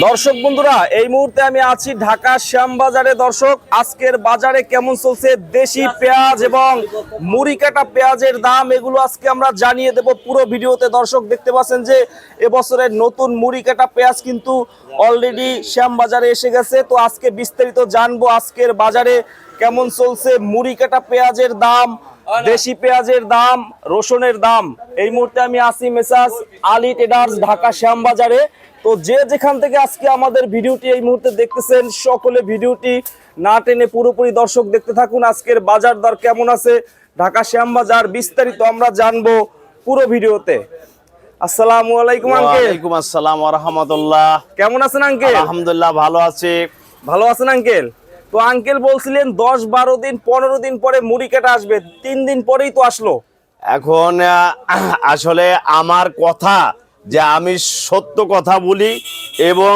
দর্শক বন্ধুরা, এই মুহূর্তে আমি আছি ঢাকা শ্যামবাজারে। দর্শক, আজকের বাজারে কেমন চলছে? দেশি পেঁয়াজ এবং মুড়ি কাটা পেঁয়াজের দাম, এগুলো আজকে আমরা জানিয়ে দেব পুরো ভিডিওতে। দর্শক, দেখতে পাচ্ছেন যে এবছরের নতুন মুড়ি কাটা পেঁয়াজ কিন্তু অলরেডি শ্যামবাজারে এসে গেছে। তো আজকে বিস্তারিত জানব আজকের বাজারে কেমন চলছে মুড়ি কাটা পেঁয়াজের দাম দেশি পেঁয়াজের দাম রসুনের দাম। এই মুহূর্তে আমি আসি মেসাজ আলি টেডার্স ঢাকা শ্যামবাজারে। তো যে যেখান থেকে আজকে আমাদের ভিডিওটি এই মুহূর্তে দেখতেছেন সকলে ভিডিওটি না টেনে পুরোপুরি দর্শক দেখতে থাকুন। আজকের বাজার দর কেমন আছে? ঢাকা শ্যামবাজার বিস্তারিত আমরা জানব পুরো ভিডিওতে। আসসালামু আলাইকুম আঙ্কেল। ওয়ালাইকুম আসসালাম রহমতুল্লাহ। কেমন আছেন আঙ্কেল? আলহামদুলিল্লাহ ভালো আছি। ভালো আছেন আঙ্কেল? তো আঙ্কেল বলছিলেন দশ বারো দিন, পনেরো দিন পরে মুড়ি কাটা আসবে। তিন দিন পরেই তো আসলো। এখন আসলে আমার কথা যে আমি সত্য কথা বলি এবং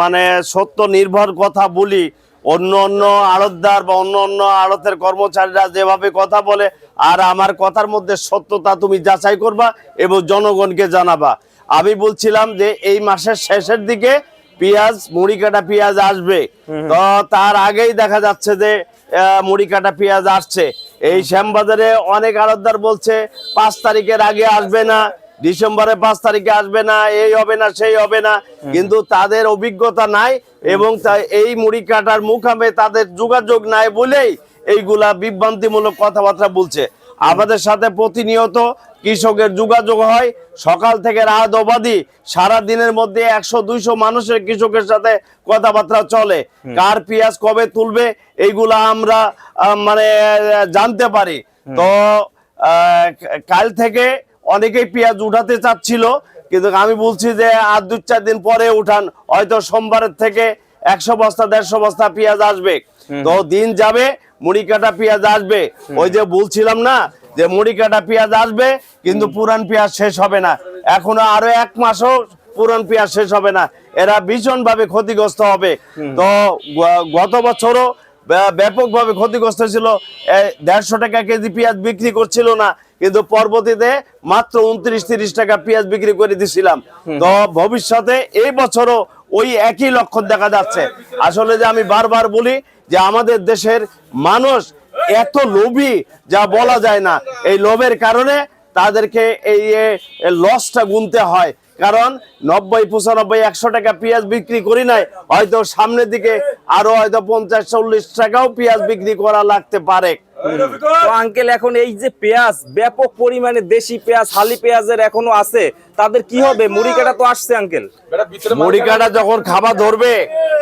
মানে সত্য নির্ভর কথা বলি, অন্য অন্য আড়তদার বা অন্য অন্য আড়তের কর্মচারীরা যেভাবে কথা বলে, আর আমার কথার মধ্যে সত্যতা তুমি যাচাই করবা এবং জনগণকে জানাবা। আমি বলছিলাম যে এই মাসের শেষের দিকে পেঁয়াজ মুড়ি কাটা পেঁয়াজ আসবে। তো তার আগেই দেখা যাচ্ছে যে মুড়ি কাটা পেঁয়াজ আসছে। এই শ্যামবাজারে অনেক আড়তদার বলছে পাঁচ তারিখের আগে আসবে না ডিসেম্বরে পাঁচ তারিখে আসবে না এই হবে না সেই হবে না। কিন্তু তাদের অভিজ্ঞতা নাই এবং এই মুড়ি কাটার মুখামে তাদের যোগাযোগ নাই বলেই এইগুলা বিভ্রান্তিমূলক কথাবার্তা বলছে। আমাদের সাথে প্রতিনিয়ত কৃষকের যোগাযোগ হয়। সকাল থেকে রাত অবাধি সারা দিনের মধ্যে একশো দুইশো মানুষের কৃষকের সাথে কথাবার্তা চলে। কার পেঁয়াজ কবে তুলবে এইগুলা আমরা মানে জানতে পারি। তো কাল থেকে অনেকেই পেঁয়াজ উঠাতে চাচ্ছিল কিন্তু আমি বলছি যে আর দু চার দিন পরে উঠান। হয়তো সোমবারের থেকে একশো বস্তা দেড়শো বস্তা পেঁয়াজ আসবে। তো দিন যাবে মুড়ি কাটা পেঁয়াজ আসবে। ওই যে বলছিলাম না যে মুড়ি কাটা পেঁয়াজ আসবে কিন্তু পুরান পেঁয়াজ শেষ হবে না। এখনও আরও এক মাসও পুরান পেঁয়াজ শেষ হবে না। এরা ভীষণ ভাবে ক্ষতিগ্রস্ত হবে। তো গত বছরও ব্য- ব্যাপকভাবে ক্ষতিগ্রস্ত ছিল দেড়শো টাকা কেজি পেঁয়াজ বিক্রি করছিল না কিন্তু পরবর্তীতে মাত্র উনত্রিশ তিরিশ টাকা পেঁয়াজ বিক্রি করে দিছিলাম। তো ভবিষ্যতে এই বছরও ওই একই লক্ষণ দেখা যাচ্ছে। আসলে যে আমি বারবার বলি যে আমাদের দেশের মানুষ এত লোভী যা বলা যায় না। এই লোভের কারণে তাদেরকে এই লসটা গুনতে হয়। কারণ নব্বই, পঁচানব্বই, একশো টাকা পেঁয়াজ বিক্রি করি নাই, হয়তো সামনের দিকে আরও হয়তো পঞ্চাশ, চল্লিশ টাকাও পেঁয়াজ বিক্রি করা লাগতে পারে। তো আঙ্কেল এখন এই যে পেঁয়াজ ব্যাপক পরিমাণে দেশি পেঁয়াজ হালি পেঁয়াজের এখনও আছে। তাদের কি হবে? মুড়ি কাটা তো আসছে আঙ্কেল। মুড়ি কাটা যখন খাবার ধরবে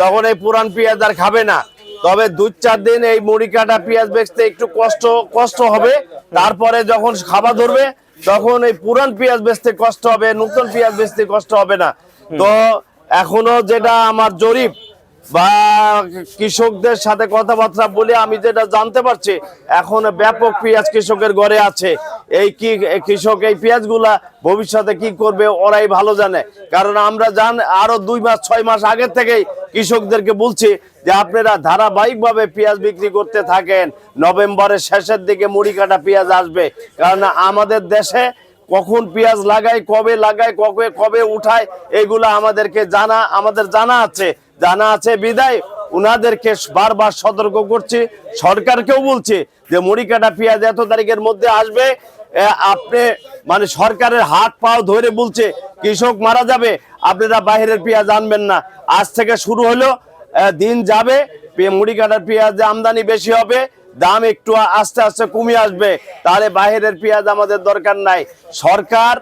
তখন এই পুরান পেঁয়াজ আর খাবে না। তবে দু চার দিন এই মুড়ি কাটা পেঁয়াজ বেচতে একটু কষ্ট কষ্ট হবে। তারপরে যখন খাবার ধরবে তখন এই পুরান পেঁয়াজ বেচতে কষ্ট হবে নতুন পেঁয়াজ বেচতে কষ্ট হবে না। তো এখনও যেটা আমার জরিপ বা কৃষকদের সাথে কথাবার্তা বলে আমি যেটা জানতে পারছি, এখন ব্যাপক পেঁয়াজ কৃষকের ঘরে আছে। এই কি কৃষক এই পেঁয়াজগুলা ভবিষ্যতে কি করবে, ওরাই ভালো জানে। কারণ আমরা জান, আরও দুই মাস, ছয় মাস আগের থেকেই কৃষকদেরকে বলছি যে আপনারা ধারাবাহিকভাবে পেঁয়াজ বিক্রি করতে থাকেন। নভেম্বরের শেষের দিকে মুড়ি কাটা পেঁয়াজ আসবে। কারণ আমাদের দেশে কখন পেঁয়াজ লাগায়, কবে লাগায়, কবে কবে উঠায়, এগুলা আমাদেরকে জানা, আমাদের জানা আছে। জানা আছে বিদায়। উনাদেরকে বারবার সতর্ক করছি, সরকারকেও বলছি যে মুড়ি কাটা পেঁয়াজ এত তারিখের মধ্যে আসবে আপনি মানে সরকারের হাত পাও ধরে বলছে, কৃষক মারা যাবে, আপনারা বাইরের পেঁয়াজ আনবেন না। আজ থেকে শুরু হলো দিন যাবে মুড়ি কাটার পেঁয়াজ আমদানি বেশি হবে দাম একটু আস্তে আস্তে কমে আসবে। তাহলে বাইরের পেঁয়াজ আমাদের দরকার নাই। সরকার,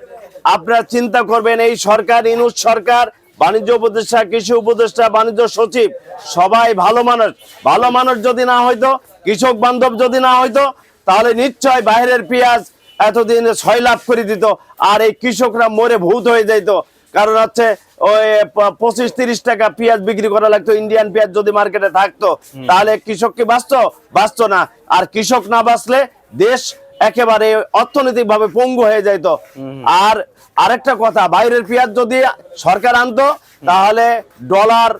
আপনারা চিন্তা করবেন, এই সরকার, ইনুস সরকার, বাণিজ্য উপদেষ্টা, কৃষি উপদেষ্টা, বাণিজ্য সচিব, সবাই ভালো মানুষ। ভালো মানুষ যদি না হয়তো কৃষক বান্ধব যদি না হয়তো তাহলে নিশ্চয় বাইরের পেঁয়াজ এতদিন ছয় লাভ করে দিত, আর এই কৃষকরা মরে ভূত হয়ে যাইত। কারণ হচ্ছে ওই পঁচিশ তিরিশ টাকা পেঁয়াজ বিক্রি করা লাগতো ইন্ডিয়ান পেঁয়াজ যদি মার্কেটে থাকতো তাহলে কৃষক কি বাঁচতো? বাঁচতো না। আর কৃষক না বাঁচলে দেশ একেবারে অর্থনৈতিক ভাবে পঙ্গু হয়ে যাইত। আর আরেকটা কথা বাইরের পেঁয়াজ যদি সরকার আনতো তাহলে ডলার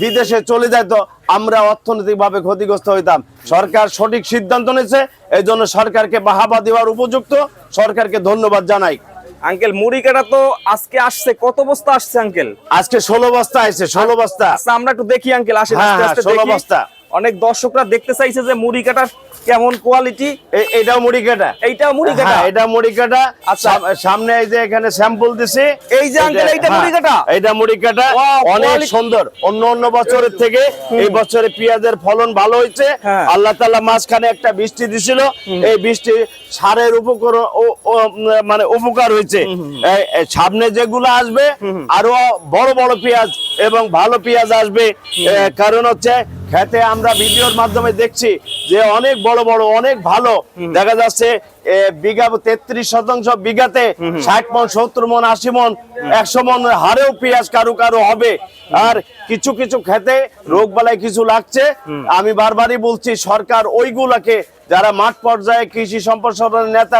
বিদেশে চলে যেত আমরা অর্থনৈতিক ভাবে ক্ষতিগ্রস্ত হইতাম। সরকার সঠিক সিদ্ধান্ত নিয়েছে এই জন্য সরকারকে বাহাবা দেওয়ার উপযুক্ত সরকারকে ধন্যবাদ জানাই। আঙ্কেল মুড়ি কাটা তো আজকে আসছে কত বস্তা আসছে আঙ্কেল আজকে ষোলো বস্তা আসছে ষোলো বস্তা আচ্ছা আমরা একটু দেখি আঙ্কেল আসে ষোলো হ্যাঁ, 16 দেখি। বস্তা। অনেক দর্শকরা দেখতে চাইছে যে মুড়ি কাটার কেমন কোয়ালিটি এটাও মুড়ি কাটা। এইটাও মুড়ি কাটা? হ্যাঁ, এটা মুড়ি কাটা। আচ্ছা। সামনে এই যে এখানে স্যাম্পল দিছি। এই যে এইটা হ্যাঁ, মুড়ি কাটা? এইটা মুড়ি কাটা। অনেক সুন্দর। অন্য অন্য বছরের থেকে এই বছরে পেঁয়াজের ফলন ভালো হয়েছে। হ্যাঁ। আল্লাহ তাআলা মাঝখানে একটা বৃষ্টি দিছিল। এই বৃষ্টি সারের উপকার মানে উপকার হয়েছে। সামনে যেগুলো আসবে আরও বড় বড় পেঁয়াজ এবং ভালো পেঁয়াজ আসবে। কারণ হচ্ছে খেতে আমরা ভিডিওর মাধ্যমে দেখছি যে অনেক বড় বড় অনেক ভালো। দেখা যাচ্ছে বিঘা তেত্রিশ শতাংশ বিঘাতে ষাট মন সত্তর মন আশি মন একশো মন হারেও পেঁয়াজ কারও কারও হবে। আর কিছু কিছু খেতে রোগ বালাই কিছু লাগছে। আমি বারবারই বলছি সরকার ওইগুলাকে যারা মাঠ পর্যায়ে কৃষি সম্প্রসারণের নেতা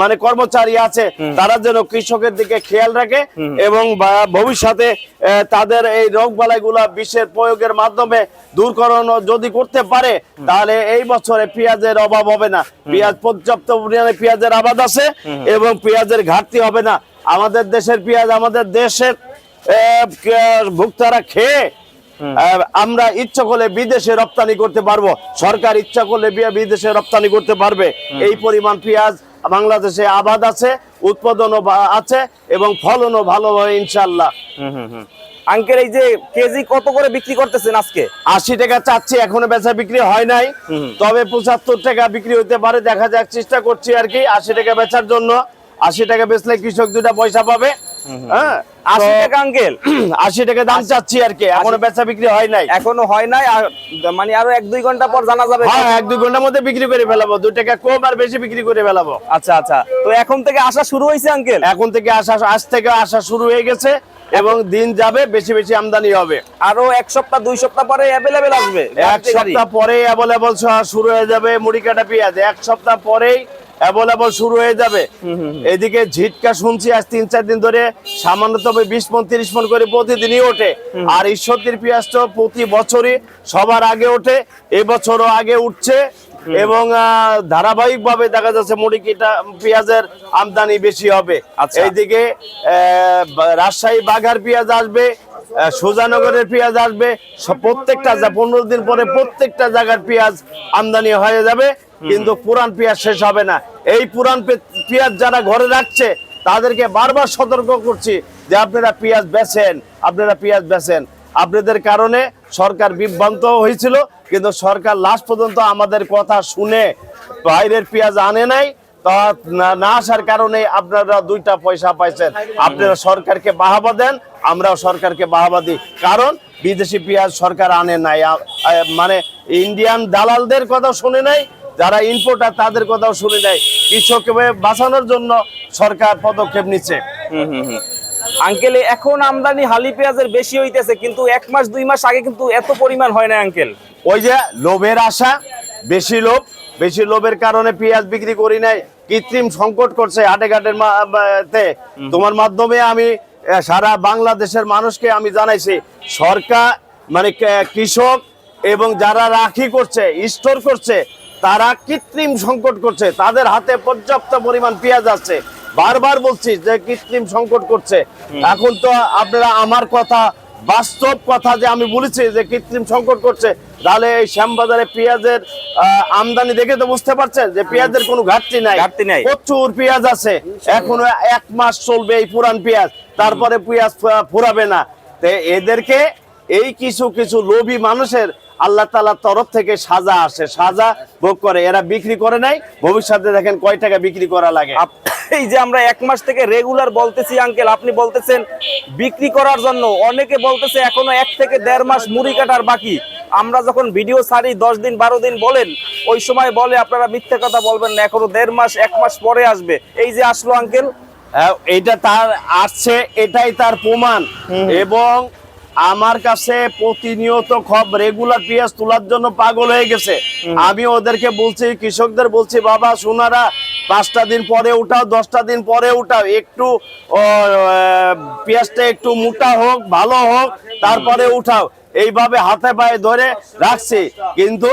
মানে কর্মচারী আছে তারা যেন কৃষকের দিকে খেয়াল রাখে এবং ভবিষ্যতে তাদের এই রোগ বালাইগুলা বিষের প্রয়োগের মাধ্যমে দূরকরণ যদি করতে পারে তাহলে এই বছরে পেঁয়াজের অভাব হবে না। পেঁয়াজ পর্যাপ্ত পরিমাণে পেঁয়াজের আবাদ আছে এবং পেঁয়াজের ঘাটতি হবে না। আমাদের দেশের পেঁয়াজ আমাদের দেশের ভোক্তারা খেয়ে আমরা ইচ্ছা করলে বিদেশে রপ্তানি করতে পারব। সরকার ইচ্ছা করলে বিদেশে রপ্তানি করতে পারবে। এই পরিমাণ পেঁয়াজ বাংলাদেশে আবাদ আছে উৎপাদনও আছে এবং ফলনও ভালো হয় ইনশাল্লাহ আঙ্কেল এই যে কেজি কত করে বিক্রি করতেছেন আজকে? আশি টাকা চাচ্ছি এখনও বেচা বিক্রি হয় নাই। তবে পঁচাত্তর টাকা বিক্রি হতে পারে দেখা যাক চেষ্টা করছি আর কি আশি টাকা বেচার জন্য। আশি টাকা বেচলে কৃষক দুটা পয়সা পাবে। হ্যাঁ আশি টাকা আঙ্কেল আশি টাকা দাম চাচ্ছি আর কি এখনও বেচা বিক্রি হয় নাই। এখনও হয় নাই আর মানে আরও এক দুই ঘণ্টা পর জানা যাবে হ্যাঁ এক দুই ঘণ্টার মধ্যে বিক্রি করে ফেলাবো দুই টাকা কম আর বেশি বিক্রি করে ফেলাবো। আচ্ছা আচ্ছা। তো এখন থেকে আসা শুরু হয়েছে আঙ্কেল এখন থেকে আসা আজ থেকে আসা শুরু হয়ে গেছে এবং দিন যাবে বেশি বেশি আমদানি হবে। আরও এক সপ্তাহ দুই সপ্তাহ পরে অ্যাভেলেবেল আসবে এক সপ্তাহ পরে অ্যাভেলেবল শুরু হয়ে যাবে মুড়ি কাটা পেঁয়াজ। এক সপ্তাহ পরেই অ্যাভেলেবল শুরু হয়ে যাবে। এদিকে ঝিটকা শুনছি আজ তিন চার দিন ধরে সামান্য তবে বিশ মন তিরিশ মন করে প্রতিদিনই ওঠে। আর ঈশ্বরদীর পেঁয়াজ তো প্রতি বছরই সবার আগে ওঠে। এবছরও আগে উঠছে এবং ধারাবাহিক ভাবে দেখা যাচ্ছে মুড়ি কিটা পেঁয়াজের আমদানি বেশি হবে। আচ্ছা। এইদিকে রাজশাহী বাঘার পেঁয়াজ আসবে। সুজানগরের পেঁয়াজ আসবে। প্রত্যেকটা পনেরো দিন পরে প্রত্যেকটা জায়গার পেঁয়াজ আমদানি হয়ে যাবে। কিন্তু পুরান পেঁয়াজ শেষ হবে না। এই পুরান পেঁয়াজ যারা ঘরে রাখছে তাদেরকে বারবার সতর্ক করছি যে আপনারা পেঁয়াজ বেচেন আপনারা পেঁয়াজ বেচেন আপনাদের কারণে সরকার বিভ্রান্ত হয়েছিল কিন্তু সরকার লাস্ট পর্যন্ত আমাদের কথা শুনে বাইরের পেঁয়াজ আনে নাই। তা না- আসার কারণে আপনারা দুইটা পয়সা পাইছেন। আপনারা সরকারকে বাহাবা দেন আমরাও সরকারকে বাহাবা দিই। কারণ বিদেশি পেঁয়াজ সরকার আনে নাই। মানে ইন্ডিয়ান দালালদের কথা শুনে নাই যারা ইম্পোর্টার তাদের কথাও শুনে নাই। কৃষককে বাঁচানোর জন্য সরকার পদক্ষেপ নিচ্ছে। আঙ্কেল এখন আমদানি হালি পেঁয়াজের বেশি হইতেছে কিন্তু এক মাস দুই মাস আগে কিন্তু এত পরিমাণ হয় না আঙ্কেল। ওই যে লোভের আশা বেশি লোভ বেশি লোভের কারণে পেঁয়াজ বিক্রি করি নাই। কৃত্রিম সংকট করছে হাটে ঘাটের মা- বা- তে। তোমার মাধ্যমে আমি সারা বাংলাদেশের মানুষকে আমি জানাইছি সরকার মানে কৃষক এবং যারা রাখি করছে স্টোর করছে তারা কৃত্রিম সংকট করছে। তাদের হাতে পর্যাপ্ত পরিমাণ পেঁয়াজ আছে। বারবার বলছি যে কৃত্রিম সংকট করছে। এখন তো আপনারা আমার কথা বাস্তব কথা যে আমি বলেছি যে কৃত্রিম সংকট করছে তাহলে এই শ্যামবাজারে পেঁয়াজের আমদানি দেখে তো বুঝতে পারছেন যে পেঁয়াজের কোনো ঘাটতি নাই। ঘাটতি নাই। প্রচুর পেঁয়াজ আছে। এখনও এক মাস চলবে এই পুরান পেঁয়াজ। তারপরে পেঁয়াজ ফুরাবে না। তো এদেরকে এই কিছু কিছু লোভী মানুষের আল্লাহ তালার তরফ থেকে সাজা আসে সাজা ভোগ করে। এরা বিক্রি করে নাই ভবিষ্যতে দেখেন কয় টাকা বিক্রি করা লাগে। এই যে আমরা এক মাস থেকে রেগুলার বলতেছি আঙ্কেল আপনি বলতেছেন বিক্রি করার জন্য। অনেকে বলতেছে এখনও এক থেকে দেড় মাস মুড়ি কাটার বাকি। আমরা যখন ভিডিও ছাড়ি দশ দিন বারো দিন বলেন ওই সময় বলে আপনারা মিথ্যে কথা বলবেন না এখনও দেড় মাস এক মাস পরে আসবে। এই যে আসলো আঙ্কেল হ্যাঁ, এটা তার আসছে এটাই তার প্রমাণ। এবং আমার কাছে প্রতিনিয়ত খব রেগুলার পেঁয়াজ তোলার জন্য পাগল হয়ে গেছে। আমি ওদেরকে বলছি কৃষকদের বলছি বাবা সোনারা পাঁচটা দিন পরে উঠাও দশটা দিন পরে উঠাও। একটু পেঁয়াজটা একটু মোটা হোক ভালো হোক তারপরে উঠাও। এইভাবে হাতে পায়ে ধরে রাখছি। কিন্তু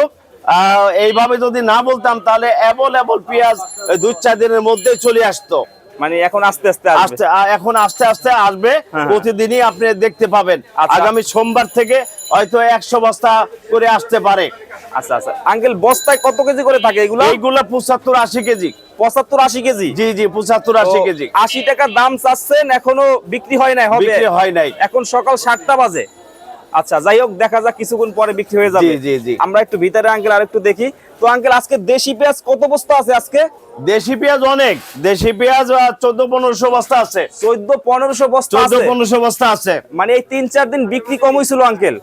এইভাবে যদি না বলতাম তাহলে অ্যাবল পেঁয়াজ দু চার দিনের মধ্যে চলে আসতো। মানে এখন আস্তে আস্তে আসবে। এখন আস্তে আস্তে আসবে। হ্যাঁ। প্রতিদিনই আপনি দেখতে পাবেন। আচ্ছা। আগামী সোমবার থেকে হয়তো একশো বস্তা করে আসতে পারে। আচ্ছা আচ্ছা। আঙ্কেল বস্তায় কত কেজি করে থাকে এগুলো? এইগুলা পঁচাত্তর আশি কেজি। পঁচাত্তর আশি কেজি? জি জি পঁচাত্তর আশি কেজি। আশি টাকা দাম চাচ্ছেন এখনও বিক্রি হয় নাই হবে? বিক্রি হয় নাই। এখন সকাল সাতটা বাজে। আচ্ছা যাই হোক দেখা যাক কিছুক্ষণ পরে বিক্রি হয়ে যাবে। জি, জি। আমরা একটু ভিতরে আঙ্কেল আরেকটু দেখি। তো আঙ্কেল আজকে দেশি পেঁয়াজ কত বস্তা আছে আজকে? দেশি পেঁয়াজ অনেক। দেশি পেঁয়াজ চোদ্দ পনেরোশো বস্তা আছে। চোদ্দ পনেরোশো বস্তা চোদ্দ পনেরোশো বস্তা আছে। মানে এই তিন চার দিন বিক্রি কম হয়েছিল আঙ্কেল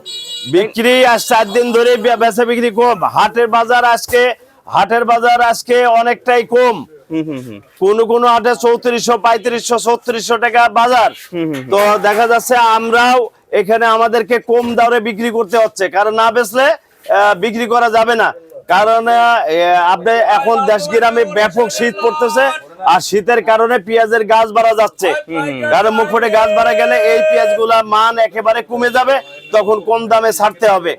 বিক্রি আজ চার দিন ধরে বেচা বিক্রি কম। হাটের বাজার আজকে হাটের বাজার আজকে অনেকটাই কম। হুম হুম হুম। কোন কোন হাটে চৌত্রিশশো পঁয়ত্রিশশো ছত্রিশশো টাকা বাজার। তো দেখা যাচ্ছে আমরাও এখানে আমাদেরকে কম দরে বিক্রি করতে হচ্ছে, কারণ না বেচলে বিক্রি করা যাবে না। কারণ আপনি এখন দেশ গ্রামে ব্যাপক শীত পড়তেছে, আর শীতের কারণে পেঁয়াজের গাছ বাড়া যাচ্ছে। কারণ মুখে গাছ বাড়া গেলে এই পেঁয়াজ মান একেবারে কমে যাবে, তখন কম দামে ছাড়তে হবে।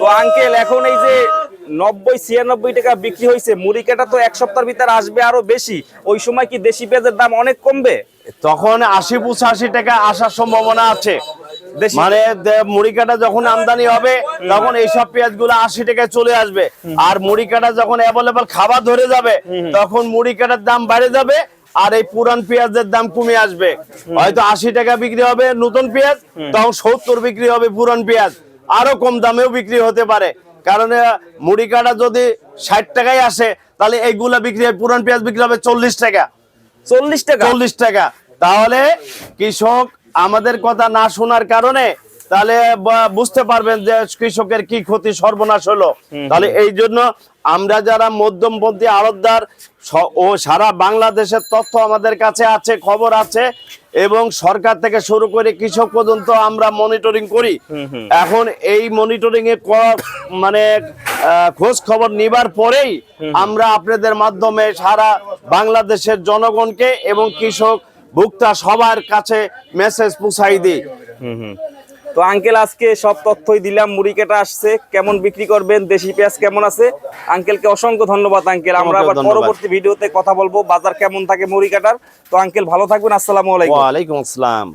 তো আঙ্কেল এখন এই যে নব্বই, ছিয়ানব্বই টাকা বিক্রি হয়েছে মুড়ি কাটা তো এক সপ্তাহের ভিতরে আসবে আরও বেশি, ওই সময় কি দেশি পেঁয়াজের দাম অনেক কমবে? তখন আশি পঁচাশি টাকা আসার সম্ভাবনা আছে। মানে মুড়ি কাটা যখন আমদানি হবে তখন এইসব পেঁয়াজগুলো আশি টাকায় চলে আসবে। আর মুড়ি কাটা যখন অ্যাভেলেবল খাবার ধরে যাবে তখন মুড়ি কাটার দাম বেড়ে যাবে আর এই পুরান পেঁয়াজের দাম কমে আসবে। হয়তো আশি টাকা বিক্রি হবে নতুন পেঁয়াজ তখন সত্তর বিক্রি হবে পুরান পেঁয়াজ। আরও কম দামেও বিক্রি হতে পারে। কারণ মুড়ি কাটা যদি ষাট টাকায় আসে তাহলে এইগুলা বিক্রি হয় পুরান পেঁয়াজ বিক্রি হবে চল্লিশ টাকা। চল্লিশ টাকা। চল্লিশ টাকা। তাহলে কৃষক আমাদের কথা না শোনার কারণে তাহলে বুঝতে পারবেন যে কৃষকের কি ক্ষতি সর্বনাশ হলো। তাহলে এই জন্য আমরা যারা মধ্যমপন্থী আড়তদার ও সারা বাংলাদেশের তথ্য আমাদের কাছে আছে খবর আছে এবং সরকার থেকে শুরু করে কৃষক পর্যন্ত আমরা মনিটরিং করি। এখন এই মনিটরিং এ মানে খোঁজ খবর নিবার পরেই আমরা আপনাদের মাধ্যমে সারা বাংলাদেশের জনগণকে এবং কৃষক ভুক্তা সবার কাছে মেসেজ পৌঁছাই দিই। তো আঙ্কেল আজকে সব তথ্যই দিলাম মুড়ি কেটা আসছে। কেমন বিক্রি করবেন দেশি পেঁয়াজ কেমন আছে? আঙ্কেলকে অসংখ্য ধন্যবাদ আঙ্কেল আমরা আবার পরবর্তী ভিডিওতে কথা বলব বাজার কেমন থাকে মুড়ি কাটার। তো আঙ্কেল ভালো থাকবেন আসসালামু আলাইকুম। ওয়ালাইকুম আসসালাম।